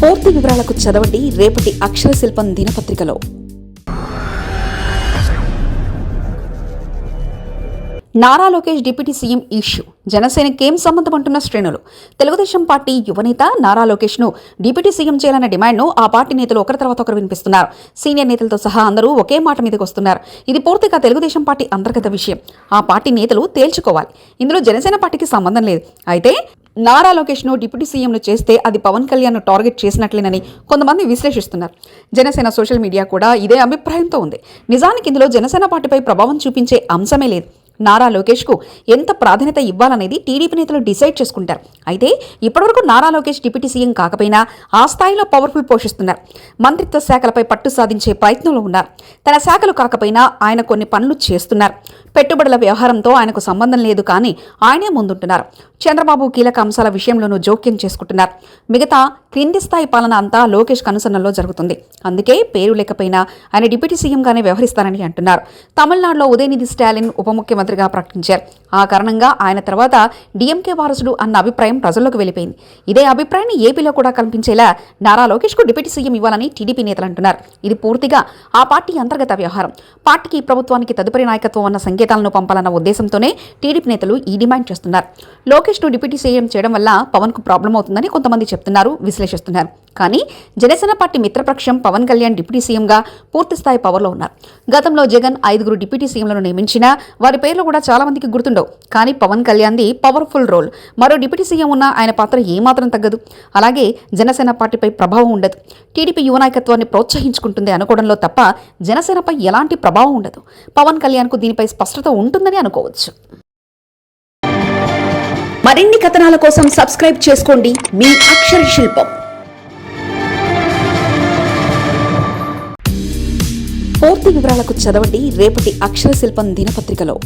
పూర్తి వివరాలకు చదవండి రేపటి అక్షర శిల్పం దినపత్రికలో. Nara Lokesh deputy CM issue. జనసేనకేం సంబంధం అంటున్న శ్రేణులు? తెలుగుదేశం పార్టీ యువనేత నారా లోకేష్ను డిప్యూటీ సీఎం చేయాలన్న డిమాండ్ను ఆ పార్టీ నేతలు ఒకరి తర్వాత ఒకరు వినిపిస్తున్నారు. సీనియర్ నేతలతో సహా అందరూ ఒకే మాట మీదకి వస్తున్నారు. ఇది పూర్తిగా తెలుగుదేశం పార్టీ అంతర్గత విషయం. ఆ పార్టీ నేతలు తేల్చుకోవాలి. ఇందులో జనసేన పార్టీకి సంబంధం లేదు. అయితే నారా లోకేష్ను డిప్యూటీ సీఎంను చేస్తే అది పవన్ కళ్యాణ్ను టార్గెట్ చేసినట్లేనని కొంతమంది విశ్లేషిస్తున్నారు. జనసేన సోషల్ మీడియా కూడా ఇదే అభిప్రాయంతో ఉంది. నిజానికి ఇందులో జనసేన పార్టీపై ప్రభావం చూపించే అంశమే లేదు. నారా లోకేష్కు ఎంత ప్రాధాన్యత ఇవ్వాలనేది టీడీపీ నేతలు డిసైడ్ చేసుకుంటారు. అయితే ఇప్పటివరకు నారా లోకేష్ డిప్యూటీ సీఎం కాకపోయినా ఆ స్థాయిలో పవర్ఫుల్ పోషిస్తున్నారు. మంత్రిత్వ శాఖలపై పట్టు సాధించే ప్రయత్నంలో ఉన్నారు. తన శాఖలు కాకపోయినా ఆయన కొన్ని పనులు చేస్తున్నారు. పెట్టుబడుల వ్యవహారంతో ఆయనకు సంబంధం లేదు కానీ ఆయనే ముందుంటున్నారు. చంద్రబాబు కీలక అంశాల విషయంలోనూ జోక్యం చేసుకుంటున్నారు. మిగతా క్రింది స్థాయి పాలన అంతా లోకేష్ కనుసన్నల్లో జరుగుతుంది. అందుకే పేరు లేకపోయినా ఆయన డిప్యూటీ సీఎంగానే వ్యవహరిస్తారని అంటున్నారు. తమిళనాడులో ఉదయనిధి స్టాలిన్ ఉప ముఖ్యమంత్రి ముఖ్యమంత్రిగా ప్రకటించారు. ఆ కారణంగా ఆయన తర్వాత డిఎంకే వారసుడు అన్న అభిప్రాయం ప్రజల్లోకి వెళ్ళిపోయింది. ఇదే అభిప్రాయాన్ని ఏపీలో కూడా కల్పించేలా నారా లోకేష్కు డిప్యూటీ సీఎం ఇవ్వాలని టీడీపీ నేతలు అంటున్నారు. ఇది పూర్తిగా ఆ పార్టీ అంతర్గత వ్యవహారం. పార్టీకి ప్రభుత్వానికి తదుపరి నాయకత్వం అన్న సంకేతాలను పంపాలన్న ఉద్దేశంతోనే టీడీపీ నేతలు ఈ డిమాండ్ చేస్తున్నారు. లోకేష్ను డిప్యూటీ సీఎం చేయడం వల్ల పవన్కు ప్రాబ్లం అవుతుందని కొంతమంది చెప్తున్నారు విశ్లేషిస్తున్నారు. కానీ జనసేన పార్టీ మిత్రపక్షం పవన్ కళ్యాణ్ డిప్యూటీ సీఎంగా పూర్తిస్థాయి పవర్లో ఉన్నారు. గతంలో జగన్ ఐదుగురు డిప్యూటీ సీఎంలను నియమించినా వారి పేర్లు కూడా చాలా మందికి గుర్తుండవు. కానీ పవన్ కళ్యాణ్ది పవర్ఫుల్ రోల్ మరో డిప్యూటీ సీఎం ఉన్న ఆయన పాత్ర ఏమాత్రం తగ్గదు. అలాగే జనసేన పార్టీపై ప్రభావం ఉండదు. టీడీపీ యువ నాయకత్వాన్ని ప్రోత్సహించుకుంటుంది అనుకోవడంలో తప్ప జనసేనపై ఎలాంటి ప్రభావం ఉండదు. పవన్ కళ్యాణ్కు దీనిపై స్పష్టత ఉంటుందని అనుకోవచ్చు. మరిన్ని కథనాల కోసం సబ్స్క్రైబ్ చేసుకోండి. మీ అక్షర శిల్పం. పూర్తి వివరాలకు చదవండి. రేపటి అక్షర శిల్పం దినపత్రికలో.